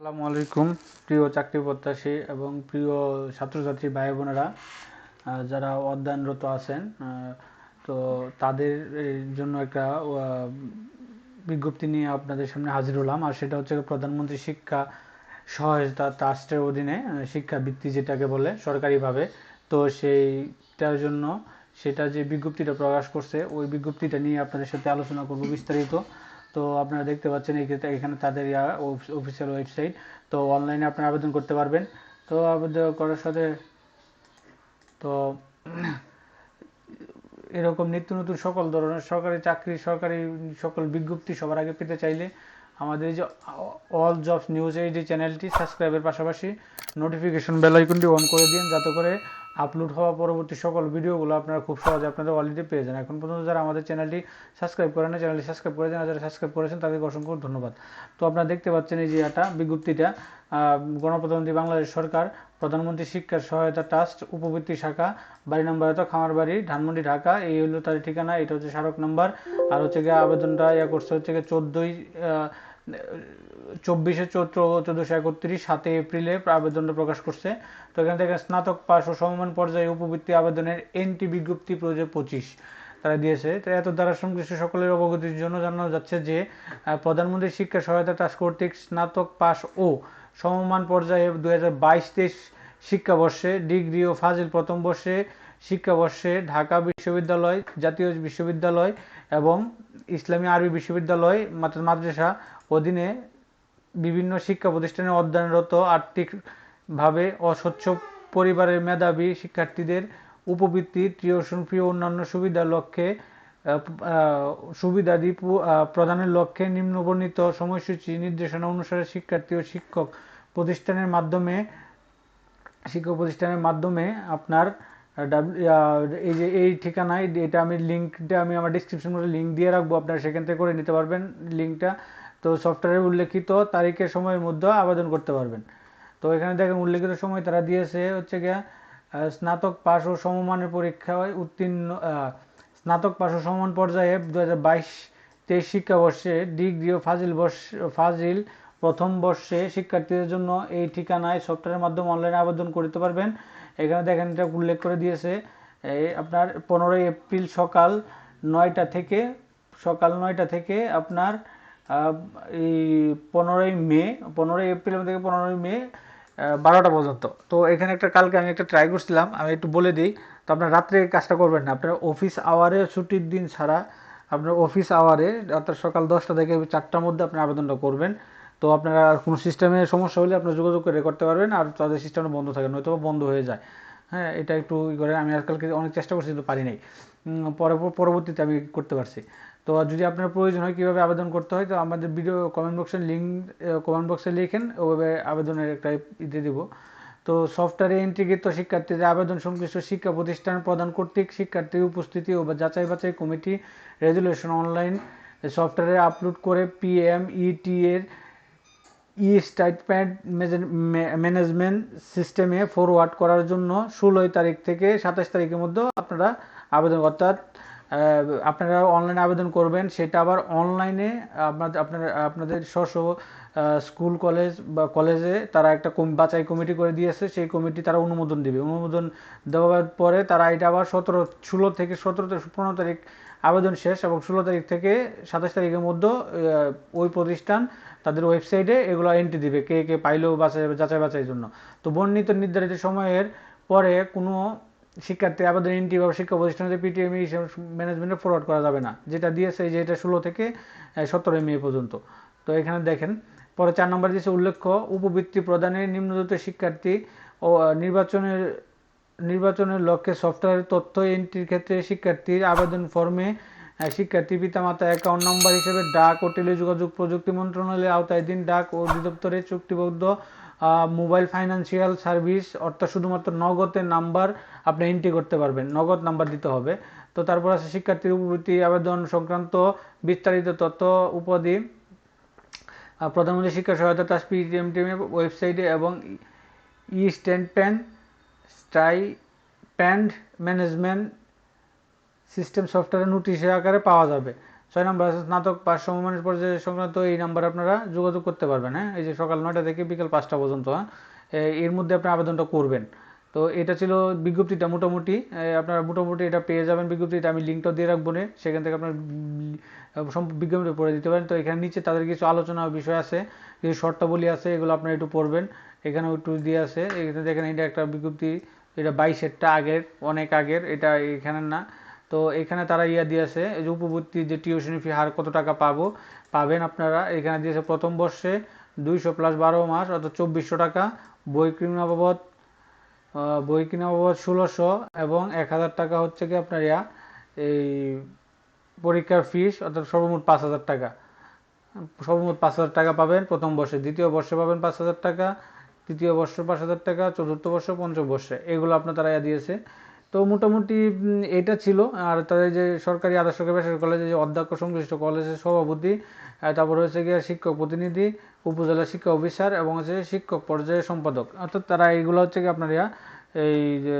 আসসালামু আলাইকুম, প্রিয় চাকরি প্রত্যাশী এবং প্রিয় ছাত্রছাত্রী ভাই বোনেরা যারা অধ্যয়নরত আছেন তো তাদের জন্য একটা বিজ্ঞপ্তি নিয়ে আপনাদের সামনে হাজির হলাম। আর সেটা হচ্ছে প্রধানমন্ত্রী শিক্ষা সহায়তা ট্রাস্টের অধীনে শিক্ষা বৃত্তি যেটাকে বলে সরকারিভাবে। তো সেইটার জন্য সেটা যে বিজ্ঞপ্তিটা প্রকাশ করছে, ওই বিজ্ঞপ্তিটা নিয়ে আপনাদের সাথে আলোচনা করব বিস্তারিত। তো আপনারা দেখতে পাচ্ছেন এখানে তাদের অফিসিয়াল ওয়েবসাইট তো অনলাইনে আপনারা আবেদন করতে পারবেন। তো আবেদন করার সাথে তো এরকম নিত্য নতুন সকল ধরনের সরকারি চাকরি, সরকারি সকল বিজ্ঞপ্তি সবার আগে পেতে চাইলে আমাদের যে অল জবস নিউজ এই যে চ্যানেলটি সাবস্ক্রাইবের পাশাপাশি নোটিফিকেশন বেল আইকনটি অন করে দিন, যাতে করে আপলোড হওয়া পরবর্তী সকল ভিডিওগুলো আপনারা খুব সহজে আপনাদের অলরেডি পেয়ে যান। এখন পর্যন্ত যারা আমাদের চ্যানেলটি সাবস্ক্রাইব করেন না চ্যানেলটি সাবস্ক্রাইব করে দেন যারা সাবস্ক্রাইব করেছেন তাদেরকে অসংখ্য ধন্যবাদ। তো আপনারা দেখতে পাচ্ছেন এই যে এটা বিজ্ঞপ্তিটা গণপ্রজাতন্ত্রী বাংলাদেশ সরকার, প্রধানমন্ত্রী শিক্ষা সহায়তা ট্রাস্ট, উপবৃত্তি শাখা, বাড়ি নম্বর এত খামারবাড়ি ধানমন্ডি, ঢাকা, এই হলো তার ঠিকানা, এটা হচ্ছে স্মারক নাম্বার। আর হচ্ছে গিয়ে আবেদনটা ইয়া করছে হচ্ছে গিয়ে চোদ্দোই চব্বিশে চৈত্র চোদ্দোশো একত্রিশ, সাতই এপ্রিলে আবেদনটা প্রকাশ করছে। তো এখানে থেকে স্নাতক পাস ও সমমান পর্যায়ে উপবৃত্তি আবেদনের এনটি বিজ্ঞপ্তি প্রয়োজন পঁচিশ তারা দিয়েছে। তো এত দ্বারা সংশ্লিষ্ট সকলের অবগতির জন্য জানানো যাচ্ছে যে প্রধানমন্ত্রী শিক্ষা সহায়তা ট্রাস্ট কর্তৃক স্নাতক পাস ও সমমান পর্যায়ে দুই হাজার বাইশ তেইশ শিক্ষাবর্ষে ডিগ্রি ও ফাজিল প্রথম বর্ষে শিক্ষাবর্ষে ঢাকা বিশ্ববিদ্যালয়, জাতীয় বিশ্ববিদ্যালয় এবং ইসলামী আরবি বিশ্ববিদ্যালয় মাদ্রা- মাদ্রাসা অধীনে বিভিন্ন শিক্ষা প্রতিষ্ঠানে অধ্যয়নরত আর্থিকভাবে অস্বচ্ছ পরিবারের মেধাবী শিক্ষার্থীদের উপবৃত্তি, টিউশন ফি অন্যান্য সুবিধার লক্ষ্যে সুবিধাদি প্রদানের লক্ষ্যে নিম্নবর্ণিত সময়সূচি নির্দেশনা অনুসারে শিক্ষার্থী ও শিক্ষক প্রতিষ্ঠানের মাধ্যমে, শিক্ষক প্রতিষ্ঠানের মাধ্যমে আপনার এই যে এই ঠিকানায় এটা আমি লিঙ্কটা আমি আমার ডিসক্রিপশন মধ্যে লিঙ্ক দিয়ে রাখব, আপনারা সেখান থেকে করে নিতে পারবেন লিঙ্কটা। তো সফটওয়্যারে উল্লেখিত তারিখের সময়ের মধ্যে আবেদন করতে পারবেন। তো এখানে দেখেন উল্লেখিত সময় তারা দিয়েছে হচ্ছে গিয়া স্নাতক পাস ও সমমানের পরীক্ষায় উত্তীর্ণ স্নাতক পাস ও সমমান পর্যায়ে দু হাজার বাইশ তেইশ শিক্ষাবর্ষে ডিগ্রি ও ফাজিল বর্ষ, ফাজিল প্রথম বর্ষে শিক্ষার্থীদের জন্য এই ঠিকানায় সফটওয়্যারের মাধ্যমে অনলাইনে আবেদন করতে পারবেন। এখানে দেখেন এটা উল্লেখ করে দিয়েছে আপনার পনেরোই এপ্রিল সকাল নয়টা থেকে, সকাল নয়টা থেকে আপনার এই পনেরোই মে, পনেরোই এপ্রিল থেকে পনেরোই মে বারোটা পর্যন্ত। তো এখানে একটা, কালকে আমি একটা ট্রাই করছিলাম, আমি একটু বলে দিই, তো আপনার রাত্রে কাজটা করবেন না, আপনার অফিস আওয়ারে ছুটির দিন ছাড়া আপনার অফিস আওয়ারে অর্থাৎ সকাল দশটা থেকে চারটার মধ্যে আপনি আবেদনটা করবেন। তো আপনারা কোনো সিস্টেমে সমস্যা হলে আপনারা যোগাযোগ করে করতে পারবেন, আর তাদের সিস্টেমটা বন্ধ থাকে নয়তো বন্ধ হয়ে যায়। হ্যাঁ এটা একটু ই করে, আমি আজকালকে অনেক চেষ্টা করছি, কিন্তু পারি নাই। পরবর্তীতে আমি করতে পারছি। তো যদি আপনার প্রয়োজন হয় কীভাবে আবেদন করতে হয়, তো আমাদের ভিডিও কমেন্ট বক্সের লিঙ্ক কমেন্ট বক্সে লিখেন, ওভাবে আবেদনের একটা ইতে দিব। তো সফটওয়্যারে এন্ট্রিকৃত শিক্ষার্থীদের আবেদন সংশ্লিষ্ট শিক্ষা প্রতিষ্ঠান প্রদান কর্তৃক শিক্ষার্থীর উপস্থিতি ও যাচাই বাছাই কমিটি রেজুলেশন অনলাইন সফটওয়্যারে আপলোড করে পিএম ইটি এর ই স্টাইটমেন্ট ম্যানেজমেন্ট সিস্টেমে ফরওয়ার্ড করার জন্য ষোলোই তারিখ থেকে সাতাশ তারিখের মধ্যে আপনারা আবেদন, অর্থাৎ আপনারা অনলাইনে আবেদন করবেন। সেটা আবার অনলাইনে আপনাদের, আপনারা, আপনাদের স্ব স্কুল কলেজ বা কলেজে তারা একটা বাছাই কমিটি করে দিয়েছে। সেই কমিটি তারা অনুমোদন দিবে। অনুমোদন দেওয়ার পরে তারা এটা আবার সতেরো, ষোলো থেকে সতেরো পনেরো তারিখ আবেদন শেষ এবং ষোলো তারিখ থেকে সাতাশ তারিখের মধ্যে ওই প্রতিষ্ঠান তাদের ওয়েবসাইটে এগুলো এন্ট্রি দিবে, কে কে পাইলো বাছাই, যাচাই বাছাইয়ের জন্য। তো বর্ণিত নির্ধারিত সময়ের পরে কোনো শিক্ষার্থী আবেদন এন্ট্রি বা শিক্ষা প্রতিষ্ঠানে পিটিএম ম্যানেজমেন্টে ফরওয়ার্ড করা যাবে না। যেটা দিয়েছে যে এটা ষোলো থেকে সতেরোই মে পর্যন্ত। তো এখানে দেখেন, পরে চার নম্বর দিয়েছে উল্লেখ্য, উপবৃত্তি প্রদানের নিম্নদত শিক্ষার্থী ও নির্বাচনের নির্বাচনের লক্ষ্যে সফটওয়্যার তথ্য এন্ট্রির ক্ষেত্রে শিক্ষার্থীর আবেদন ফর্মে শিক্ষার্থী পিতামাতা অ্যাকাউন্ট নম্বর হিসেবে ডাক ও টেলিযোগাযোগ প্রযুক্তি মন্ত্রণালয়ের আওতায় দিন ডাক ও অধিদপ্তরে চুক্তিবদ্ধ মোবাইল ফাইন্যান্সিয়াল সার্ভিস অর্থাৎ শুধুমাত্র নগদের নাম্বার আপনি এন্ট্রি করতে পারবেন, নগদ নাম্বার দিতে হবে। তো তারপর আছে শিক্ষার্থীর উপবৃত্তি, আবেদন সংক্রান্ত বিস্তারিত তথ্য উপাধি প্রধানমন্ত্রী শিক্ষা সহায়তা ট্রাস্ট পিএমটিএম ওয়েবসাইটে এবং ই স্ট্যান্ড প্যান স্টাই প্যান্ড ম্যানেজমেন্ট সিস্টেম সফটওয়্যার নোটিশের আকারে পাওয়া যাবে। ছয় নম্বর আছে স্নাতক পাস সমমানের পর্যায়ে সংক্রান্ত এই নাম্বার আপনারা যোগাযোগ করতে পারবেন হ্যাঁ? এই যে সকাল নয়টা থেকে বিকেল পাঁচটা পর্যন্ত হ্যাঁ? এর মধ্যে আপনি আবেদনটা করবেন। তো এটা ছিল বিজ্ঞপ্তিটা মোটামুটি। আপনারা মোটামুটি এটা পেয়ে যাবেন বিজ্ঞপ্তিটা। আমি লিঙ্কটা দিয়ে রাখব নে, সেখান থেকে আপনার বিজ্ঞপ্তিটা পড়ে দিতে পারেন। তো এখানে নিচে তাদের কিছু আলোচনা বিষয় আছে কিছু শর্তাবলী আছে এগুলো আপনারা একটু পড়বেন। এখানেও একটু দিয়ে আছে। এখানে দেখেন এটা একটা বিজ্ঞপ্তি এটা বাইশেরটা আগের, অনেক আগের, এটা এখানে না। তো এখানে তারা ইয়া দিয়েছে যে উপবর্তী যে টিউশন ফি হার কত টাকা পাবো, পাবেন আপনারা। এখানে দিয়েছে প্রথম বর্ষে দুইশো প্লাস বারো মাস, অর্থাৎ চব্বিশশো টাকা। বই কিনা বাবদ বই কিনা বাবদ ষোলোশো এবং এক হাজার টাকা হচ্ছে কি আপনার ইয়া, এই পরীক্ষার ফিস অর্থাৎ সর্বমোট পাঁচ হাজার টাকা। সর্বমোট পাঁচ হাজার টাকা পাবেন প্রথম বর্ষে, দ্বিতীয় বর্ষে পাবেন পাঁচ হাজার টাকা। তৃতীয় বর্ষ পাঁচ হাজার টাকা, চতুর্থ বর্ষ পঞ্চম বর্ষে। এগুলো আপনার তারা দিয়েছে। তো মোটামুটি এটা ছিল। আর তাদের যে সরকারি আদর্শ সরকারি বেসরকারি কলেজে যে অধ্যক্ষ, সংশ্লিষ্ট কলেজের সভাপতি তারপর হচ্ছে গিয়ে শিক্ষক প্রতিনিধি, উপজেলা শিক্ষা অফিসার এবং হচ্ছে শিক্ষক পর্যায়ের সম্পাদক। অর্থাৎ তারা এইগুলো হচ্ছে কি আপনার ইয়া, এই যে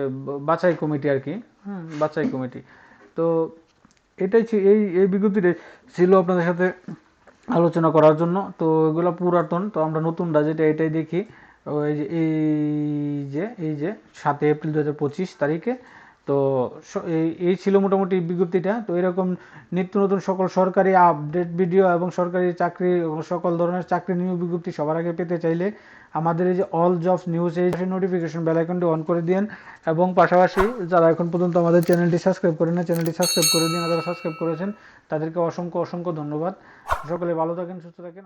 বাছাই কমিটি আর কি। হুম, বাছাই কমিটি। তো এটাই এই এই বিজ্ঞপ্তিটাই ছিল আপনাদের সাথে আলোচনা করার জন্য। তো এগুলো পুরাতন। তো আমরা নতুনটা যেটা এটাই দেখি। ওই যে, এই যে এই যে, সাতই এপ্রিল দু তারিখে, তো এই ছিল মোটামুটি বিজ্ঞপ্তিটা। তো এরকম নিত্য নতুন সকল সরকারি আপডেট ভিডিও এবং সরকারি চাকরি সকল ধরনের চাকরি নিয়োগ বিজ্ঞপ্তি সবার আগে পেতে চাইলে আমাদের এই যে অল জবস নিউজ এই নোটিফিকেশন বেল আইকনটি অন করে দিন এবং পাশাপাশি যারা এখন পর্যন্ত আমাদের চ্যানেলটি সাবস্ক্রাইব করেন না, চ্যানেলটি সাবস্ক্রাইব করে দিন। যারা সাবস্ক্রাইব করেছেন, তাদেরকে অসংখ্য অসংখ্য ধন্যবাদ। সকলে ভালো থাকেন, সুস্থ থাকেন।